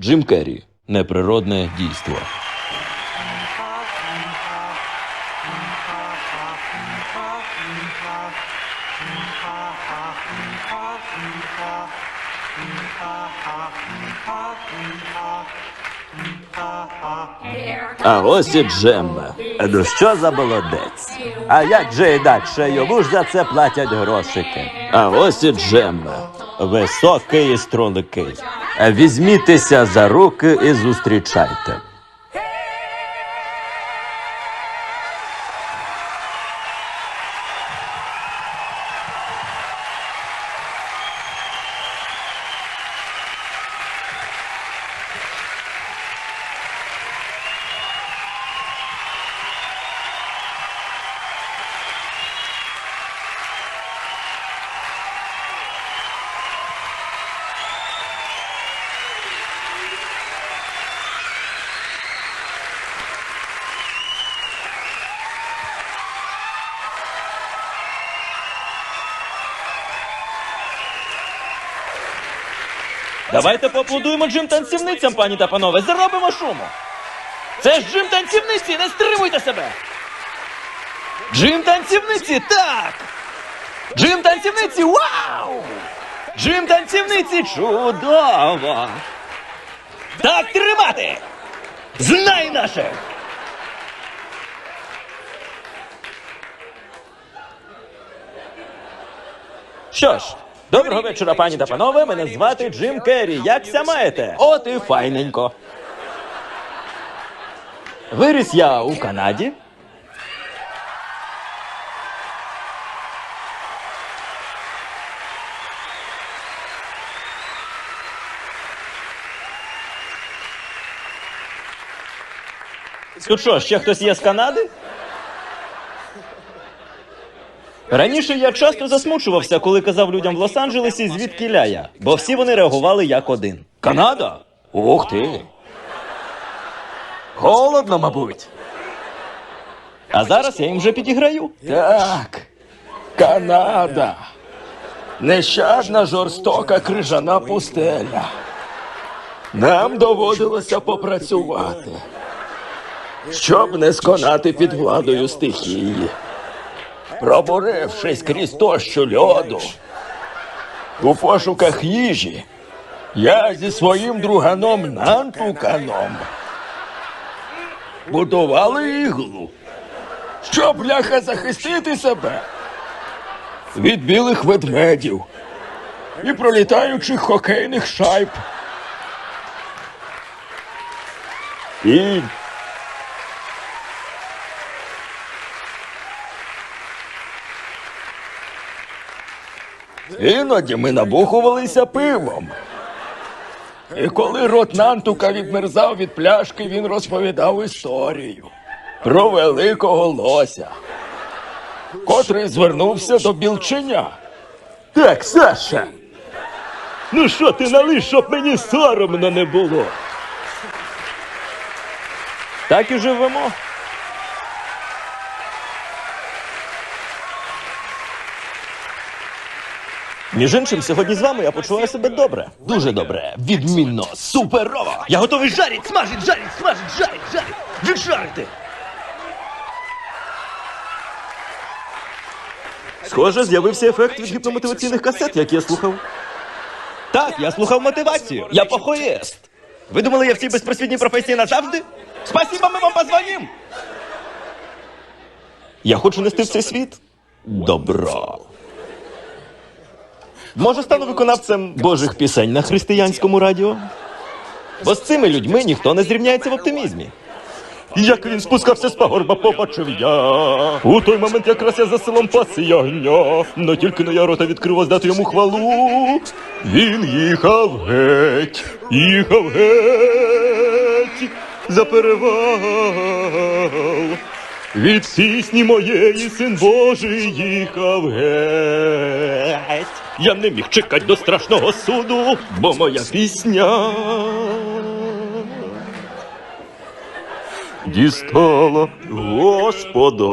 Джим Керрі. Неприродне дійство. А ось і Джемба. Ну що за молодець? А як же інакше йому ж за це платять грошики? А ось і Джемба. Високий і. Візьмітеся за руки і зустрічайте. Давайте поаплодуємо джим танцівницям, пані та панове. Заробимо шуму. Це ж джим танцівниці, не стримуйте себе. Джим танцівниці, так. Джим танцівниці, вау! Джим танцівниці, чудово. Так тримати. Знай наше. Що ж, доброго вечора, пані та панове. Мене звати Джим Керрі. Якся маєте? От і файненько. Виріс я у Канаді. Тут що, ще хтось є з Канади? Раніше я часто засмучувався, коли казав людям в Лос-Анджелесі, звідки ляя, бо всі вони реагували як один. Канада? Ух ти. Холодно, мабуть. А зараз я їм вже підіграю. Так, Канада. Нещадна жорстока крижана пустеля. Нам доводилося попрацювати, щоб не сконати під владою стихії. Пробурившись крізь тощу льоду, у пошуках їжі, я зі своїм друганом Нантуканом будували іглу, щоб бляха захистити себе від білих ведмедів і пролітаючих хокейних шайб. І Іноді ми набухувалися пивом. І коли рот Нантука відмерзав від пляшки, він розповідав історію про великого лося, котрий звернувся до білченя. Так, Саша. Ну що ти налиш, щоб мені соромно не було. Так і живемо. Між іншим, сьогодні з вами я почуваю себе добре. Дуже добре. Відмінно, суперово. Я готовий жарить, смажить, жарить, смажить, жарить, жарить. Віджарити. Схоже, з'явився ефект від гіпномотиваційних касет, які я слухав. Так, я слухав мотивацію. Я похоєст. Ви думали, я в цій безпросвітній професії назавжди? Спасибо, ми вам позвонім. Я хочу нести в цей світ добро. Може, стану виконавцем божих пісень на християнському радіо? Бо з цими людьми ніхто не зрівняється в оптимізмі. Як він спускався з пагорба, побачив я. У той момент якраз я за селом пас ягня. Но тільки но я рота відкрив здати йому хвалу. Він їхав геть, їхав геть за перевал. Від пісні моєї син Божий їхав геть. Я не міг чекати до страшного суду, бо моя пісня дістала Господа.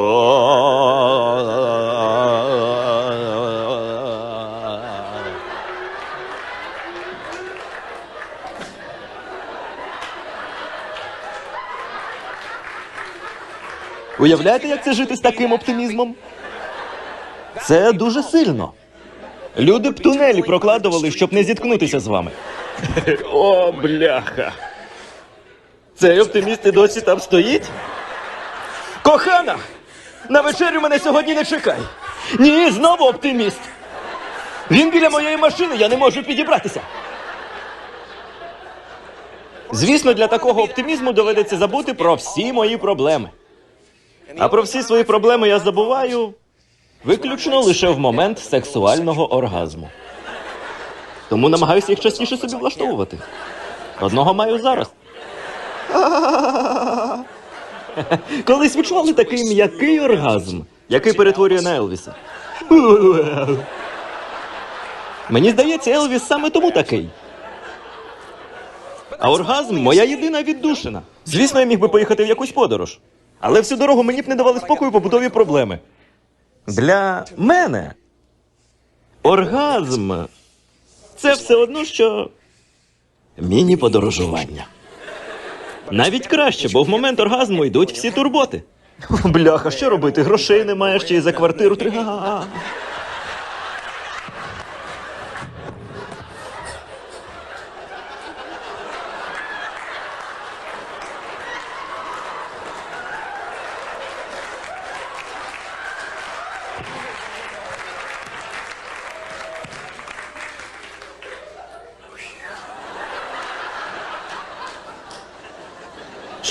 Уявляєте, як це жити з таким оптимізмом? Це дуже сильно. Люди б тунелі прокладували, щоб не зіткнутися з вами. О, бляха. Цей оптиміст і досі там стоїть? Кохана! На вечерю мене сьогодні не чекай. Ні, знову оптиміст. Він біля моєї машини, я не можу підібратися. Звісно, для такого оптимізму доведеться забути про всі мої проблеми. А про всі свої проблеми я забуваю виключно лише в момент сексуального оргазму. Тому намагаюся їх частіше собі влаштовувати. Одного маю зараз. Колись відчували такий м'який оргазм, який перетворює на Елвіса. Мені здається, Елвіс саме тому такий. А оргазм моя єдина віддушина. Звісно, я міг би поїхати в якусь подорож. Але всю дорогу мені б не давали спокою побутові проблеми. Для мене оргазм це все одно, що міні-подорожування. Навіть краще, бо в момент оргазму йдуть всі турботи. Бляха, що робити? Грошей немає ще й за квартиру. Трига.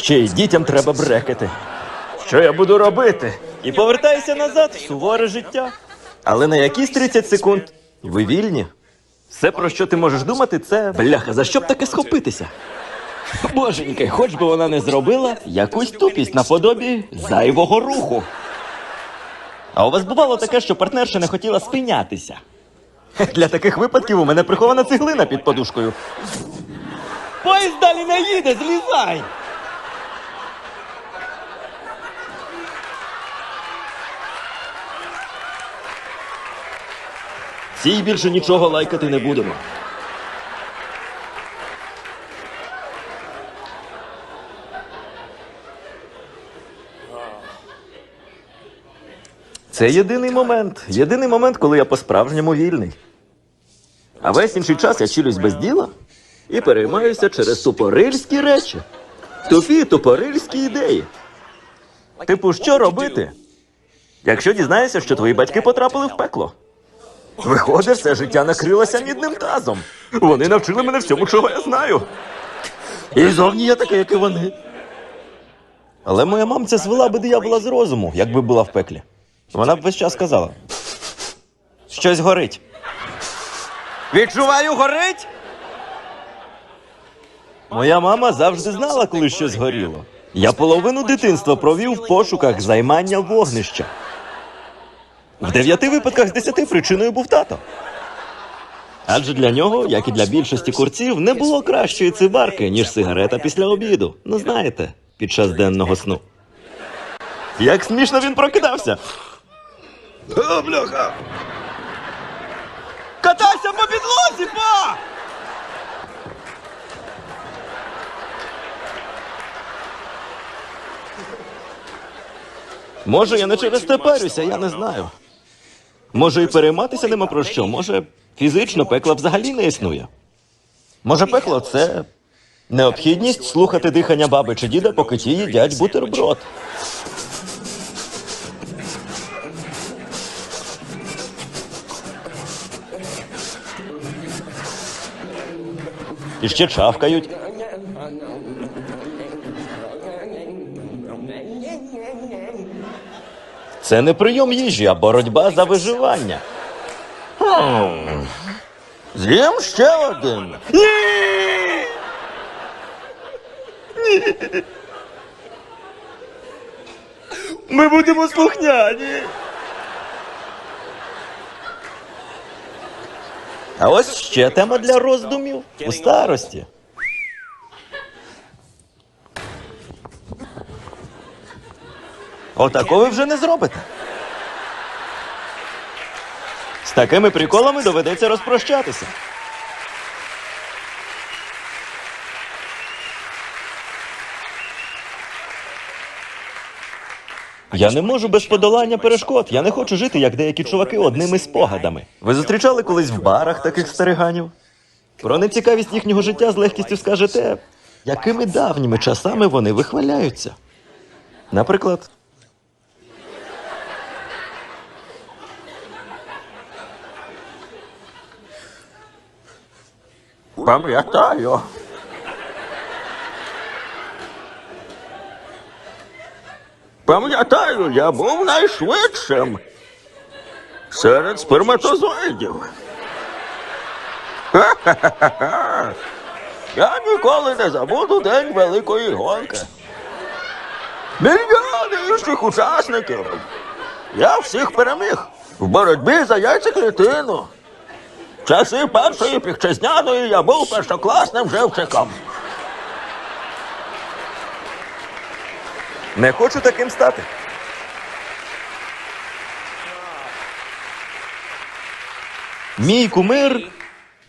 Ще й дітям треба брекети. Що я буду робити? І повертайся назад в суворе життя. Але на якісь 30 секунд ви вільні. Все, про що ти можеш думати, це бляха, за що б таке схопитися? Боженьки, хоч би вона не зробила якусь тупість наподобі зайвого руху. А у вас бувало таке, що партнерша не хотіла спинятися. Для таких випадків у мене прихована цеглина під подушкою. Поїзд далі не їде, злізай! Цій більше нічого лайкати не будемо. Це єдиний момент. Єдиний момент, коли я по-справжньому вільний. А весь інший час я чилюсь без діла і переймаюся через тупорильські речі. Тупі тупорильські ідеї. Типу, що робити? Якщо дізнаєшся, що твої батьки потрапили в пекло. Виходить, все життя накрилося мідним тазом. Вони навчили мене всьому, чого я знаю. І зовні я такий, як і вони. Але моя мамця звела би диявола з розуму, якби була в пеклі. Вона б весь час казала: щось горить. Відчуваю, горить. Моя мама завжди знала, коли щось горіло. Я половину дитинства провів в пошуках займання вогнища. В дев'яти випадках з десяти причиною був тато. Адже для нього, як і для більшості курців, не було кращої цибарки, ніж сигарета після обіду. Ну знаєте, під час денного сну. Як смішно він прокидався. О, бляха! Катайся по підлозі, па! Може, я не через те парюся, я не знаю. Може, і перейматися нема про що. Може, фізично пекла взагалі не існує. Може, пекло це необхідність слухати дихання баби чи діда, поки ті їдять бутерброд. І ще чавкають. Це не прийом їжі, а боротьба за виживання. Хм. З'їм ще один. Ні! Ні! Ми будемо слухняні. А ось ще тема для роздумів у старості. Отако ви вже не зробите. З такими приколами доведеться розпрощатися. Я не можу без подолання перешкод. Я не хочу жити, як деякі чуваки, одними спогадами. Ви зустрічали колись в барах таких стариганів? Про нецікавість їхнього життя з легкістю скажете, якими давніми часами вони вихваляються. Наприклад, Пам'ятаю. Пам'ятаю, я був найшвидшим серед сперматозоїдів. Я ніколи не забуду день великої гонки. Мільйони інших учасників. Я всіх переміг в боротьбі за яйцеклітину. В часи першої піхчезняної я був першокласним живчиком. не хочу таким стати. Мій кумир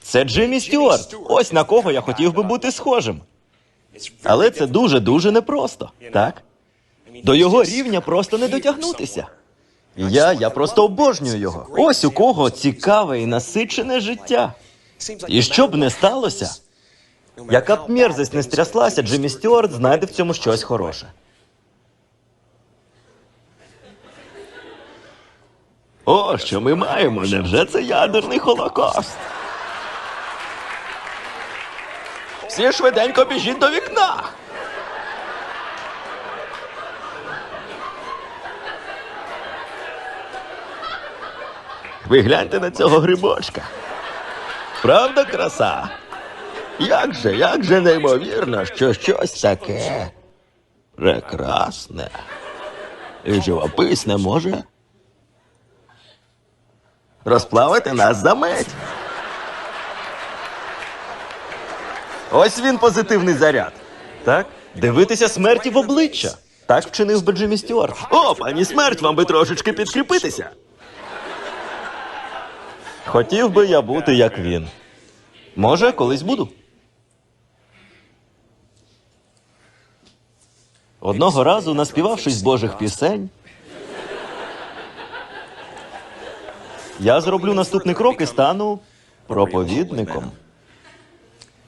це Джиммі Стюарт. Ось на кого я хотів би бути схожим. Але це дуже-дуже непросто, так? До його рівня просто не дотягнутися. Я, я просто обожнюю його. Ось у кого цікаве і насичене життя. І що б не сталося, яка б мерзость не стряслася, Джиммі Стюарт знайде в цьому щось хороше. О, що ми маємо? Невже це ядерний холокост? Всі швиденько біжіть до вікна. Ви гляньте на цього грибочка. Правда, краса? Як же, як же неймовірно, що щось таке прекрасне і живописне може розплавити нас за мить. Ось він позитивний заряд. Так? Дивитися смерті в обличчя. Так вчинив би Джиммі Стюарт. О, пані смерть, вам би трошечки підкріпитися. Хотів би я бути як він. Може, колись буду. Одного разу, наспівавшись Божих пісень, я зроблю наступний крок і стану проповідником.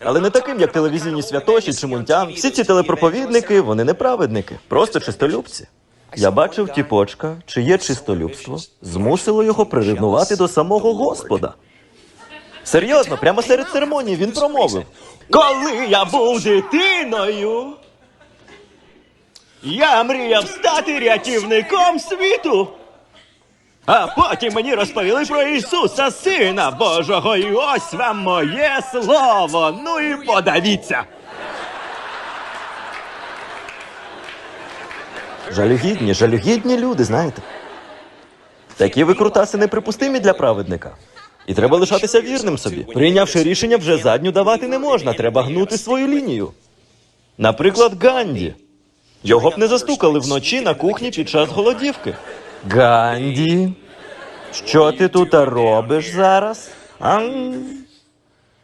Але не таким, як телевізійні святоші чи мунтян. Всі ці телепроповідники, вони не праведники, просто чистолюбці. Я бачив тіпочка, чиє чистолюбство змусило його прирівнувати до самого Господа. Серйозно, прямо серед церемонії він промовив: Коли я був дитиною, я мріяв стати рятівником світу. А потім мені розповіли про Ісуса, Сина Божого, і ось вам моє слово. Ну і подавіться. Жалюгідні, жалюгідні люди, знаєте. Такі викрутаси неприпустимі для праведника. І треба лишатися вірним собі. Прийнявши рішення, вже задню давати не можна. Треба гнути свою лінію. Наприклад, Ганді. Його б не застукали вночі на кухні під час голодівки. Ганді, що ти тут робиш зараз? А?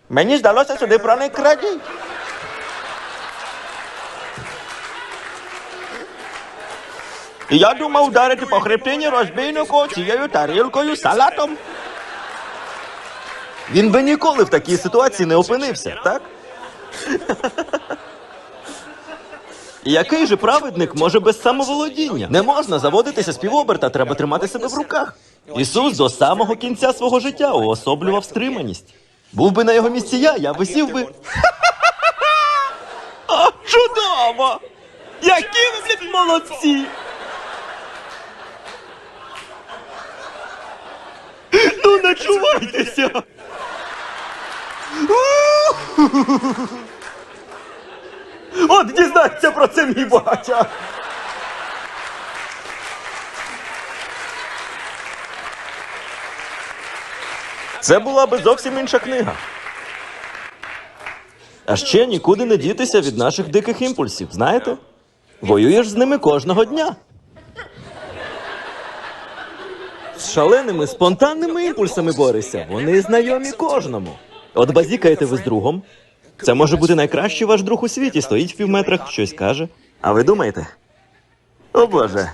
Мені здалося сюди проник крадій. Я думав вдарити по хребтині розбійнику цією тарілкою з салатом. Він би ніколи в такій ситуації не опинився, так? Який же праведник може без самоволодіння? Не можна заводитися з півоберта, треба тримати себе в руках. Ісус до самого кінця свого життя уособлював стриманість. Був би на його місці я, я висів би. Чудово! Які ви, блядь, молодці! Ну, начувайтеся! От дізнається про це мій батя. Це була би зовсім інша книга. А ще нікуди не дітися від наших диких імпульсів, знаєте? Воюєш з ними кожного дня. З шаленими спонтанними імпульсами борешся. Вони знайомі кожному. От базікаєте ви з другом. Це може бути найкращий ваш друг у світі, стоїть в півметрах, щось каже. А ви думаєте? О Боже.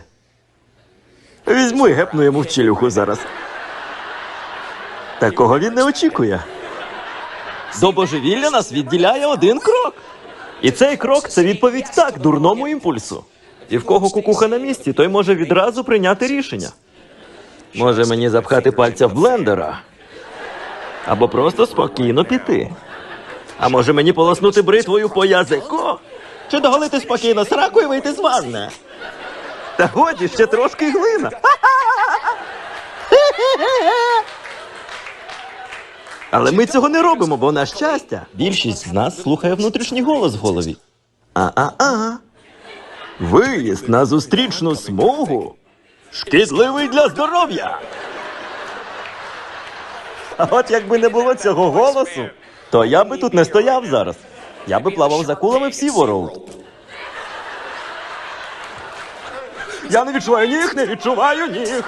Візьму і гепну йому в челюху зараз. Такого він не очікує. До божевілля нас відділяє один крок. І цей крок це відповідь так дурному імпульсу. І в кого кукуха на місці, той може відразу прийняти рішення. Може мені запхати пальця в блендера, або просто спокійно піти. А може мені полоснути бритвою по язику? Чи доголити спокійно сраку і вийти з ванни? Та годі ще трошки глина. Але ми цього не робимо, бо на щастя, більшість з нас слухає внутрішній голос в голові. А-а-а. Виїзд на зустрічну смугу шкідливий для здоров'я. А от якби не було цього голосу, то я би тут не стояв зараз. Я би плавав за кулами в Сівороуд. Я не відчуваю ніг, не відчуваю ніг.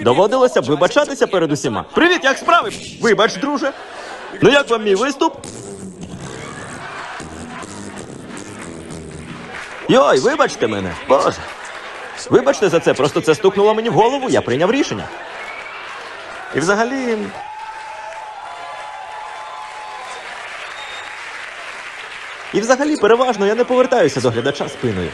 Доводилося б вибачатися перед усіма. Привіт, як справи? Вибач, друже. Ну як вам мій виступ? Йой, вибачте мене. Боже. Вибачте за це, просто це стукнуло мені в голову, я прийняв рішення. І взагалі. І взагалі, переважно, я не повертаюся до глядача спиною.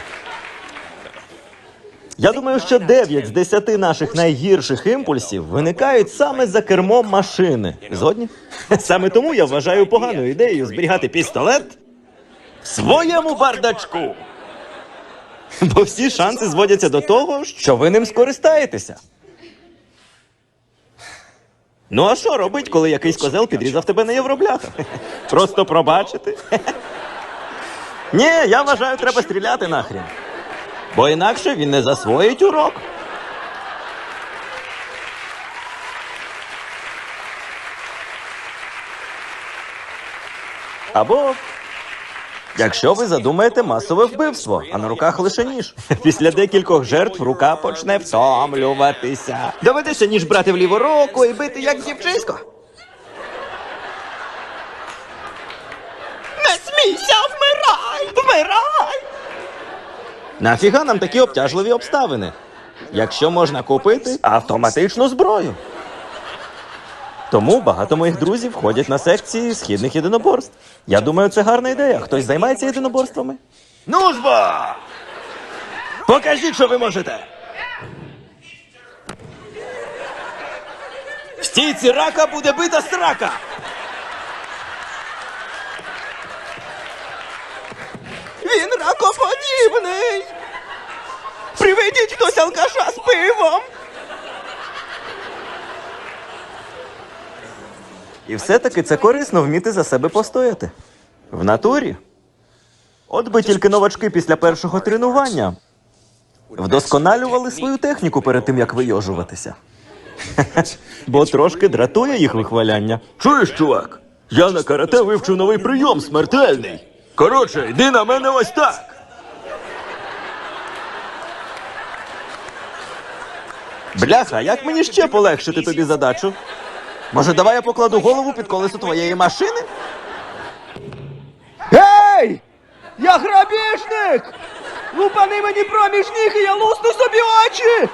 Я думаю, що 9 з 10 наших найгірших імпульсів виникають саме за кермом машини. Згодні? Саме тому я вважаю поганою ідеєю зберігати пістолет в своєму бардачку. Бо всі шанси зводяться до того, що ви ним скористаєтеся. Ну а що робить, коли якийсь козел підрізав тебе на євробляхах? Просто пробачити? Ні, я вважаю, треба стріляти нахрін. Бо інакше він не засвоїть урок. Або якщо ви задумаєте масове вбивство, а на руках лише ніж. Після декількох жертв рука почне втомлюватися. Доведеться ніж брати в ліву руку і бити як дівчисько. Не смійся, вмирай! Вмирай! Нафіга нам такі обтяжливі обставини? Якщо можна купити автоматичну зброю. Тому багато моїх друзів ходять на секції східних єдиноборств. Я думаю, це гарна ідея. Хтось займається єдиноборствами? Ну ж бо! Покажіть, що ви можете. В стійці рака буде бита срака. Він ракоподібний. Приведіть хтось алкаша з пивом. І все-таки це корисно вміти за себе постояти. В натурі. От би тільки новачки після першого тренування вдосконалювали свою техніку перед тим, як вийожуватися. Бо трошки дратує їх вихваляння. Чуєш, чувак? Я на карате вивчив новий прийом смертельний. Коротше, йди на мене ось так. Бляха, як мені ще полегшити тобі задачу? Може, давай я покладу голову під колесо твоєї машини? Гей! Я грабіжник! Лупани мені проміж ніг і я лусну собі очі!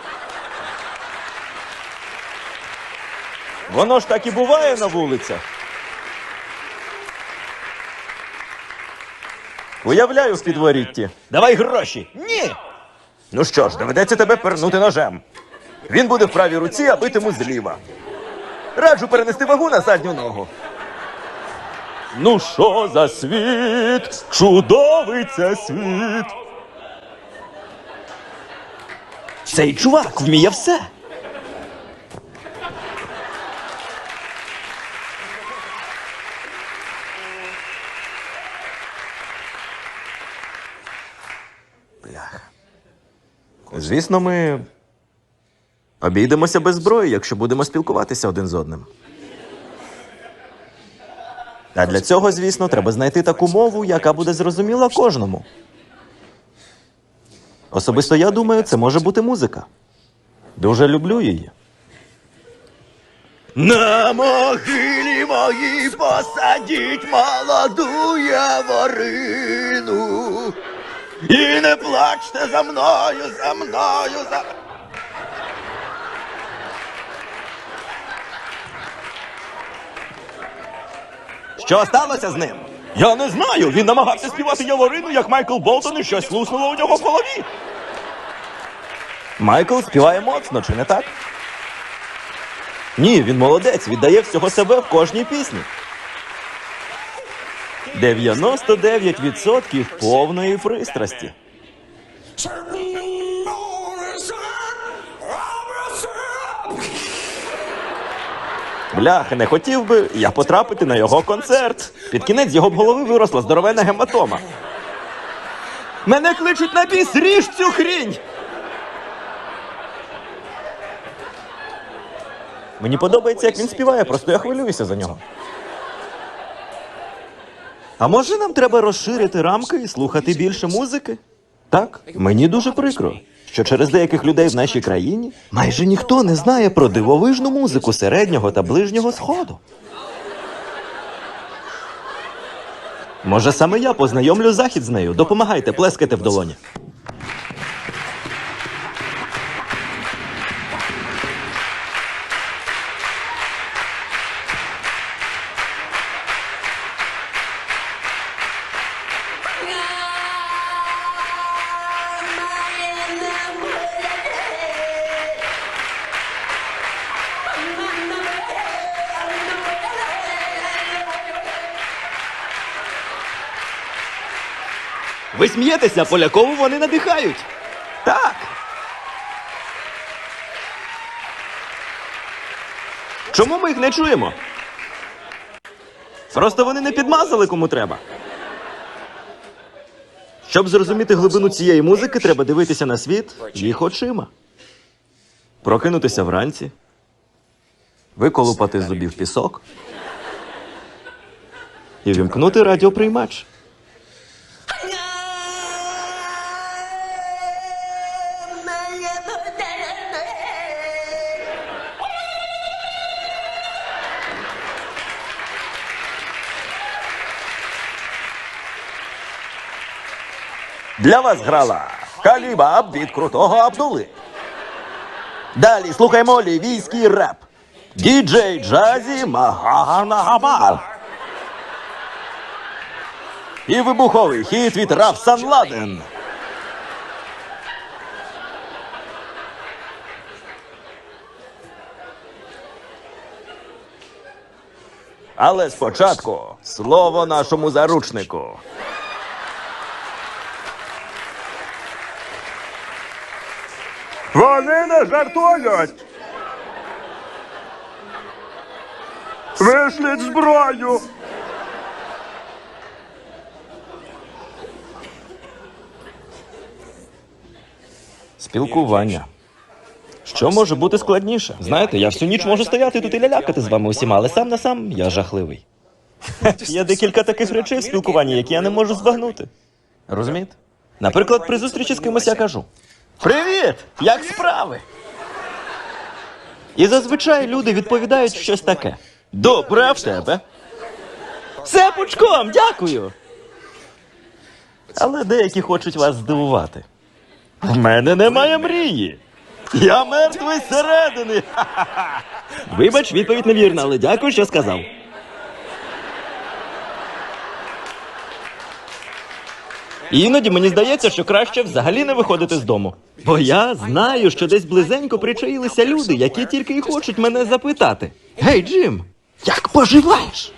Воно ж так і буває на вулицях. Уявляю в підворітті. Давай гроші. Ні. Ну що ж, доведеться тебе пернути ножем. Він буде в правій руці, а битиму зліва. Раджу перенести вагу на задню ногу. Ну що за світ? Чудовий це світ. Цей чувак вміє все. Бляха. Звісно, ми обійдемося без зброї, якщо будемо спілкуватися один з одним. А для цього, звісно, треба знайти таку мову, яка буде зрозуміла кожному. Особисто я думаю, це може бути музика. Дуже люблю її. На могилі моїй посадіть молоду яворину. І не плачте за мною, за мною, за. Що сталося з ним? Я не знаю. Він намагався співати Яворину, як Майкл Болтон, і щось луснуло у нього в голові. Майкл співає моцно, чи не так? Ні, він молодець, віддає всього себе в кожній пісні. 99% повної пристрасті. Бляха, не хотів би я потрапити на його концерт. Під кінець його б голови виросла здоровена гематома. Мене кличуть на біс, ріж цю хрінь! Мені подобається, як він співає, просто я хвилююся за нього. А може нам треба розширити рамки і слухати більше музики? Так, мені дуже прикро, що через деяких людей в нашій країні майже ніхто не знає про дивовижну музику середнього та ближнього сходу. Може, саме я познайомлю захід з нею. Допомагайте, плескайте в долоні. Ви смієтеся, полякову вони надихають. Так. Чому ми їх не чуємо? Просто вони не підмазали кому треба. Щоб зрозуміти глибину цієї музики, треба дивитися на світ їх очима. Прокинутися вранці, виколупати з зубів пісок і вімкнути радіоприймач. Для вас грала Калібаб від крутого Абдули. Далі слухаємо лівійський реп. Діджей Джазі Маганагамал. І вибуховий хіт від Раф Сан Ладен. Але спочатку слово нашому заручнику. Вони не жартують. Вишліть зброю. Спілкування. Що може бути складніше? Знаєте, я всю ніч можу стояти тут і лялякати з вами усіма, але сам на сам я жахливий. Є декілька таких речей в спілкуванні, які я не можу збагнути. Розумієте? Наприклад, при зустрічі з кимось я кажу: Привіт! Як справи? І зазвичай люди відповідають щось таке. Добре, а в тебе. Все пучком, дякую. Але деякі хочуть вас здивувати. В мене немає мрії. Я мертвий зсередини. Вибач, відповідь невірна, але дякую, що сказав. Іноді мені здається, що краще взагалі не виходити з дому. Бо я знаю, що десь близенько причаїлися люди, які тільки й хочуть мене запитати: Гей, Джим, як поживаєш?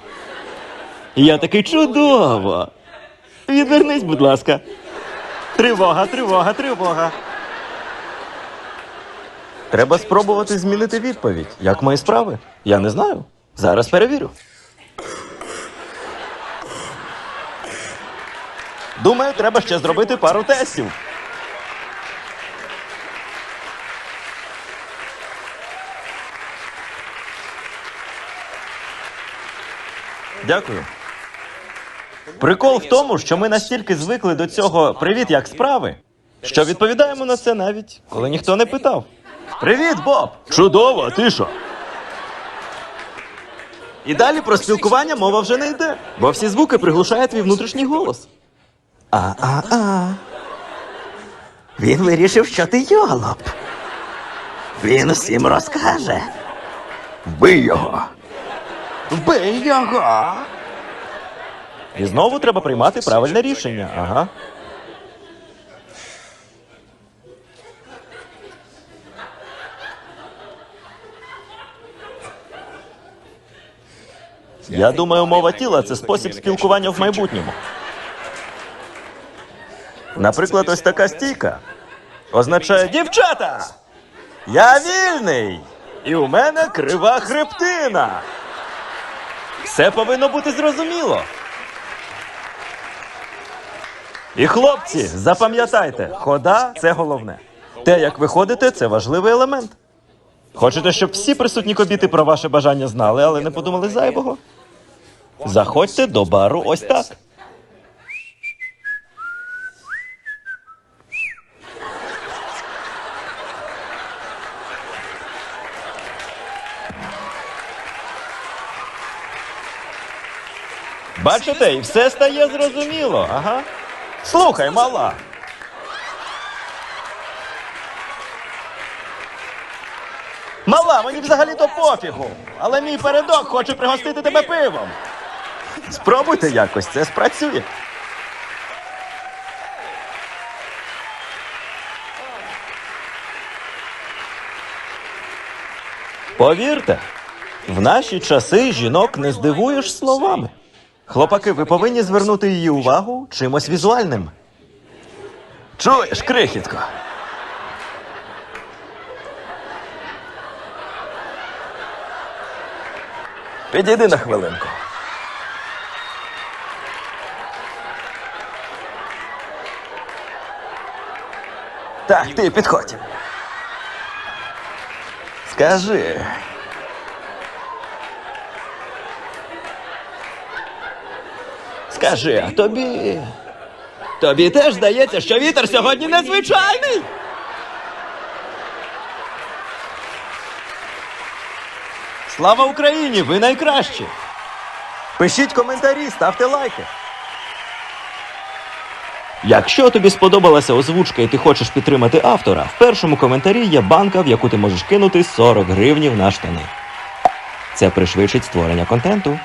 Я такий чудово. Відвернись, будь ласка. Тривога, тривога, тривога. Треба спробувати змінити відповідь. Як мої справи? Я не знаю. Зараз перевірю. Думаю, треба ще зробити пару тестів. Дякую. Прикол в тому, що ми настільки звикли до цього привіт, як справи, що відповідаємо на це навіть, коли ніхто не питав. Привіт, Боб! Чудово, а ти що? І далі про спілкування мова вже не йде, бо всі звуки приглушає твій внутрішній голос. А-а-а. Він вирішив, що ти йолоп. Він усім розкаже. Вбий його. Вбий його. І знову треба приймати правильне рішення. Ага. Я думаю, мова тіла це спосіб спілкування в майбутньому. Наприклад, ось така стійка означає дівчата! Я вільний! І у мене крива хребтина. Все повинно бути зрозуміло. І хлопці, запам'ятайте, хода це головне. Те, як ви ходите, це важливий елемент. Хочете, щоб всі присутні кобіти про ваше бажання знали, але не подумали зайвого? Заходьте до бару ось так. Бачите, і все стає зрозуміло, ага. Слухай, мала. Мала, мені взагалі-то пофігу. Але мій передок хоче пригостити тебе пивом. Спробуйте якось, це спрацює. Повірте, в наші часи жінок не здивуєш словами. Хлопаки, ви повинні звернути її увагу чимось візуальним. Чуєш, крихітко? Підійди на хвилинку. Так, ти підходь. Скажи. Скажи, а тобі. Тобі теж здається, що вітер сьогодні незвичайний? Слава Україні! Ви найкращі! Пишіть коментарі, ставте лайки. Якщо тобі сподобалася озвучка і ти хочеш підтримати автора, в першому коментарі є банка, в яку ти можеш кинути 40 гривнів на штани. Це пришвидшить створення контенту.